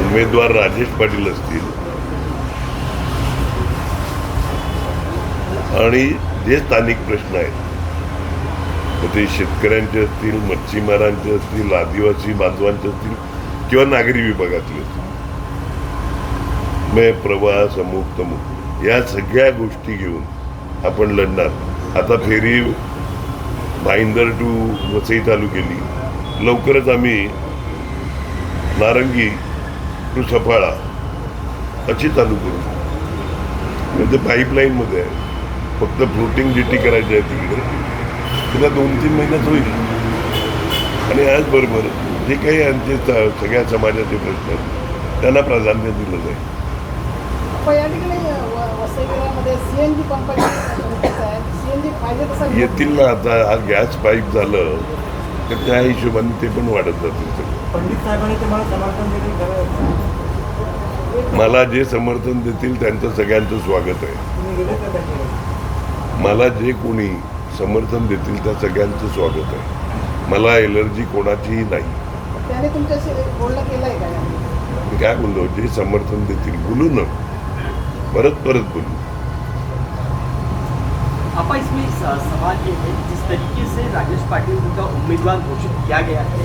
उमेदवार राजेश पाटील असतील. आणि जे स्थानिक प्रश्न आहेत मग ते शेतकऱ्यांचे असतील मच्छीमारांचे असतील आदिवासी बांधवांचे असतील किंवा नागरी विभागातले असतील. मे प्रवास अमुक तमुक या सगळ्या गोष्टी घेऊन आपण लढणार. आता फेरी भाईंदर टू वसई तालुक्याली. लवकरच आम्ही नारंगी टू सफाळा अशी चालू करू. म्हणजे पाईपलाईनमध्ये आहे. फक्त फ्लोटिंग जेटी करायची आहे तिकडे. तिला दोन तीन महिन्यात होईल. आणि याचबरोबर जे काही आमचे सगळ्या समाजाचे प्रश्न आहेत त्यांना प्राधान्य दिलं जाईल. येतील ना आता हा गॅस पाईप झालं. तर त्या हिशोबाने ते पण वाढत जातील सगळं. मला जे समर्थन देतील त्यांचं सगळ्यांचं स्वागत आहे. मला जे कोणी समर्थन देतील त्या सगळ्यांचं स्वागत आहे. मला एलर्जी कोणाचीही नाही? मी काय बोललो? जे समर्थन देतील बोलू ना. परत परत बोलू. आपा इसमें सवाल ये है, जिस तरीके से राजेश पाटिल का उम्मीदवार घोषित किया गया है,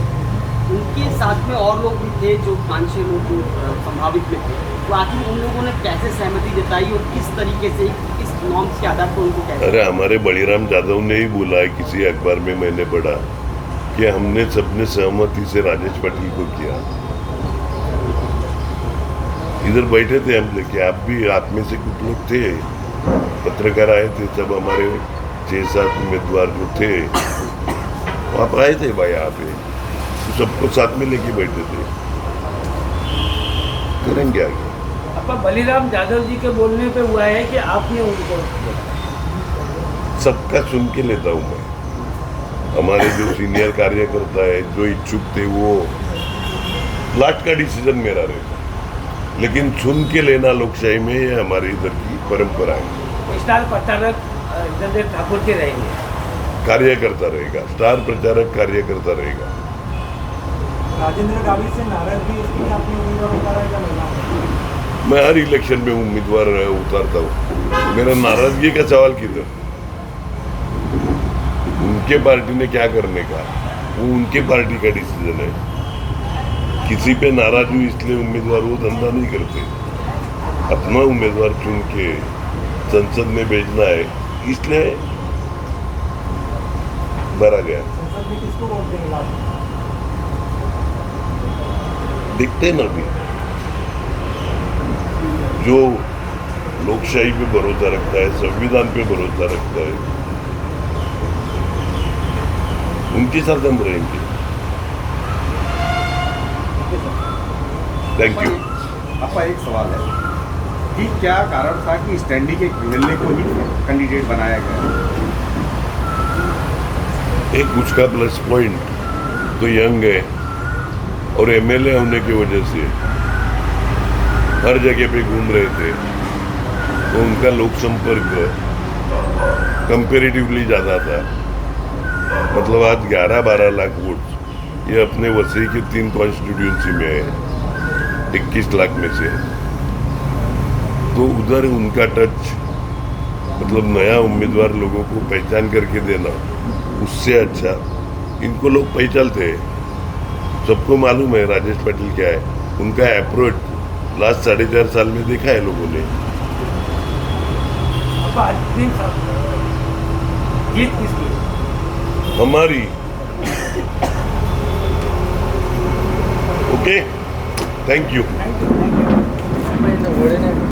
उनके साथ में और लोग भी थे जो पाँच छः लोग जो संभावित में थे। तो आखिर उन लोगों ने कैसे सहमति जताई और किस तरीके से, किस नॉर्म्स के आधार पर उनको कैसे अरे, हमारे बड़ीराम यादव ने ही बोला है, किसी अखबार में मैंने पढ़ा, कि हमने सबने सहमति से राजेश पाटिल को किया। इधर बैठे थे हम लेके, आप भी, आप में से कुछ लोग थे। पत्रकार आए थे सब हमारे छः सात उम्मीदवार जो थे आप आए थे भाई यहाँ पे। तो सबको साथ में लेके बैठे थे। करेंगे आगे। बलिराम यादव जी के बोलने पे हुआ है कि आपने उनको सबका सुन के लेता हूँ मैं। हमारे जो सीनियर कार्यकर्ता है जो इच्छुक थे वो लास्ट का डिसीज़न मेरा रहेगा लेकिन सुन के लेना लोकशाही में ये हमारे इधर की परंपरा है। स्टार प्रचारक अ, ठाकुर के रहेंगे। कार्यकर्ता रहेगा स्टार प्रचारक कार्यकर्ता रहेगा। राजेंद्र गावी से नाराज़गी इसकी आपने उम्मीदवार उतारा है या महिला मैं हर इलेक्शन में उम्मीदवार उतारता हूँ। मेरा नाराज़गी का सवाल किधर? उनके पार्टी ने क्या करने का? वो उनके पार्टी का डिसीज़न है। किसी पे नाराज़ हूँ इसलिए उम्मीदवार वो धंधा नहीं करते। अपना उम्मीदवार चुन के संसद में भेजना है इसलिए भरा गया? देखते ना अभी। जो लोकशाही पे भरोसा रखता है, संविधान पे भरोसा रखता है, उनके साथ हम रहेंगे। थैंक यू आपका एक सवाल है। कि क्या कारण था कि स्टैंडी के घिरने को ही कैंडिडेट बनाया गया? एक उसका प्लस पॉइंट तो यंग है और एमएलए होने की वजह से हर जगह पे घूम रहे थे। तो उनका लोक संपर्क कंपेरेटिवली ज़्यादा था। मतलब आज 11-12 लाख वोट ये अपने वसई के तीन कॉन्स्टिट्यूंसी में है, इक्कीस लाख में से। तो उधर उनका टच मतलब नया उम्मीदवार लोगों को पहचान करके देना उससे अच्छा। इनको लोग पहचानते हैं। सबको मालूम है राजेश पाटिल क्या है। उनका अप्रोच लास्ट साढ़े चार साल में देखा है लोगों ने। हमारी। Okay thank you